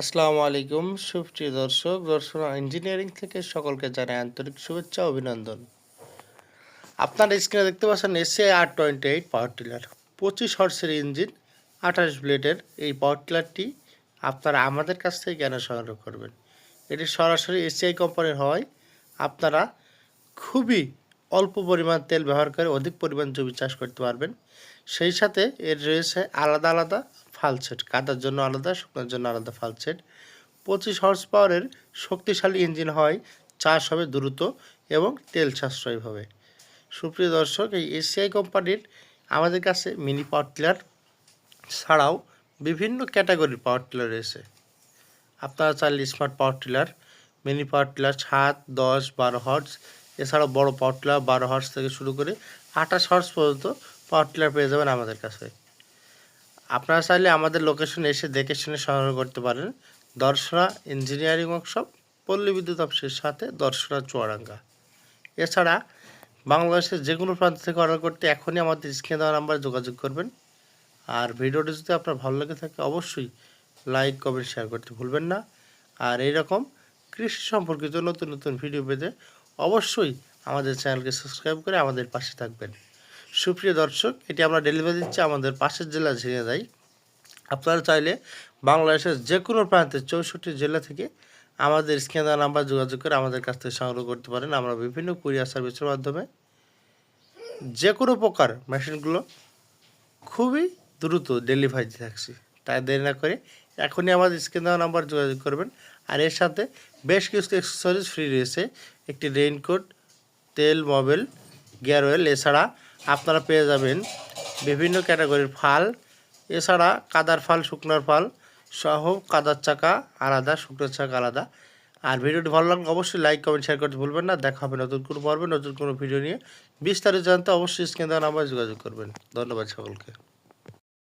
আসসালামু আলাইকুম, সুপ্রিয় দর্শক, দর্শন ইঞ্জিনিয়ারিং থেকে সকলকে জানাই আন্তরিক শুভেচ্ছা, অভিনন্দন। আপনার স্ক্রিনে দেখতে পাচ্ছেন SA R twenty eight power tiller পঁচিশ হর্সের ইঞ্জিন আঠাশ ব্লেডের এই পাওয়ার টিলারটি আপনারা আমাদের কাছ থেকে কেন সংগ্রহ করবেন। এটি সরাসরি এসিআই কোম্পানির হওয়ায় আপনারা খুবই অল্প পরিমাণ তেল ব্যবহার করে অধিক পরিমাণ জমি চাষ করতে পারবেন। সেই সাথে এর রয়েছে আলাদা আলাদা ফাল সেট। কাদার জন্য আলাদা, শুকনোর জন্য আলাদা ফাল সেট। পঁচিশ হর্স পাওয়ারের শক্তিশালী ইঞ্জিন হয়, চাষ হবে দ্রুত এবং তেল সাশ্রয়ী হবে সুপ্রিয় দর্শক, এই এসিআই কোম্পানির আমাদের কাছে মিনি পাওয়ার টিলার ছাড়াও বিভিন্ন ক্যাটাগরির পাওয়ার টিলার রয়েছে। আপনারা চাইলে smart power tiller mini power tiller সাত, দশ, বারো হর্স এছাড়াও বড় পাওয়ার টিলার বারো হর্স থেকে শুরু করে আঠাশ হর্স পর্যন্ত পাওয়ার টিলার পেয়ে যাবেন আমাদের কাছে। আপনারা চাইলে আমাদের লোকেশনে এসে দেখে শুনে সংগ্রহ করতে পারেন। দর্শনা ইঞ্জিনিয়ারিং ওয়ার্কশপ পল্লী বিদ্যুৎ অফিসের সাথে দর্শনা চুয়াডাঙ্গা। এছাড়া বাংলাদেশের যে কোনো প্রান্ত থেকে অর্ডার করতে এখনই আমাদের স্ক্রিনে দেওয়া নাম্বারে যোগাযোগ করবেন। আর ভিডিওটি যদি আপনার ভালো লেগে থাকে, অবশ্যই লাইক কমেন্ট শেয়ার করতে ভুলবেন না। আর এইরকম কৃষি সম্পর্কিত নতুন নতুন ভিডিও পেতে অবশ্যই আমাদের চ্যানেলকে সাবস্ক্রাইব করে আমাদের পাশে থাকবেন। সুপ্রিয় দর্শক, এটি আমরা ডেলিভারি দিচ্ছি আমাদের পাশের জেলা ঝিনাইদহ। আপনারা চাইলে বাংলাদেশের যে কোনো প্রান্তে চৌষট্টি জেলা থেকে আমাদের দেওয়া নাম্বার যোগাযোগ করে আমাদের কাছ থেকে সংগ্রহ করতে পারেন। আমরা বিভিন্ন কুরিয়ার সার্ভিসের মাধ্যমে যে কোনো প্রকার মেশিনগুলো খুবই দ্রুত ডেলিভারি দিয়ে থাকছি। তাই দেরি না করে এখনই আমাদের স্ক্রিন দেওয়া নাম্বার যোগাযোগ করবেন। আর এর সাথে বেশ কিছু অ্যাক্সেসরিজ ফ্রি রয়েছে। একটি রেইনকোট তেল মোবিল গিয়ার অয়েল এছাড়া আপনারা পেয়ে যাবেন বিভিন্ন ক্যাটাগরির ফাল। এছাড়া কাদার ফাল, শুকনার ফাল সহ কাদার চাকা আলাদা, শুকনার চাকা আলাদা। আর ভিডিওটি ভালো লাগলে অবশ্যই লাইক কমেন্ট শেয়ার করতে ভুলবেন না। দেখা হবে নতুন কোনো পর্বে, নতুন কোনো ভিডিও নিয়ে। বিস্তারিত জানতে অবশ্যই স্ক্রিন দেওয়া নাম্বারে যোগাযোগ করবেন। ধন্যবাদ সকলকে।